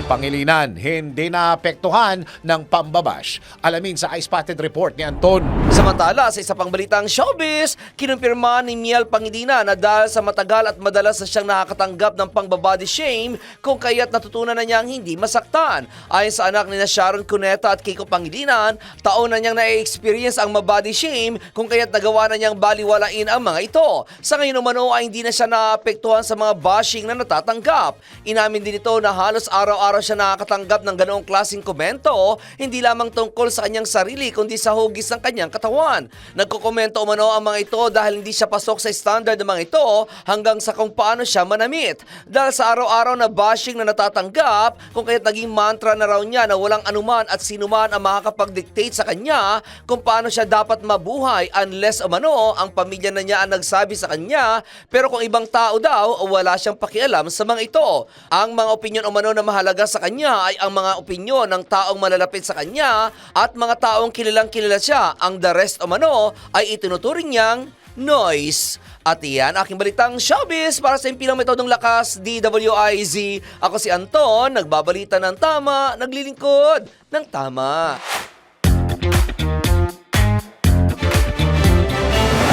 Miel Pangilinan hindi naapektuhan ng pambabash. Alamin sa I-Spotted Report ni Anton. Samantala, sa isa pang balitang showbiz, kinumpirma ni Miel Pangilinan na dahil sa matagal at madalas na siyang nakakatanggap ng pangbabody shame kung kaya't natutunan na niyang hindi masaktan. Ayon sa anak ni na Sharon Cuneta at Kiko Pangilinan, taon na niyang na-experience ang mabody shame kung kaya't nagawa na niyang baliwalain ang mga ito. Sa ngayon umano ay hindi na siya naapektuhan sa mga bashing na natatanggap. Inamin din ito na halos araw-araw siya nakakatanggap ng ganoong klaseng komento, hindi lamang tungkol sa kanyang sarili kundi sa hugis ng kanyang katawan. Nagkokomento umano ang mga ito dahil hindi siya pasok sa standard ng mga ito hanggang sa kung paano siya manamit. Dahil sa araw-araw na bashing na natatanggap, kung kaya't naging mantra na raw niya na walang anuman at sinuman ang makakapag-dictate sa kanya kung paano siya dapat mabuhay unless umano ang pamilya na niya ang nagsabi sa kanya pero kung ibang tao daw wala siyang pakialam sa mga ito. Ang mga opinyon umano na mahalaga sa kanya ay ang mga opinyon ng taong malalapit sa kanya at mga taong kilalang kilala siya. Ang the rest umano ay itinuturing niyang noise. At iyan, aking balitang showbiz para sa impilang metodong lakas, DWIZ. Ako si Anton, nagbabalita ng tama, naglilingkod ng tama.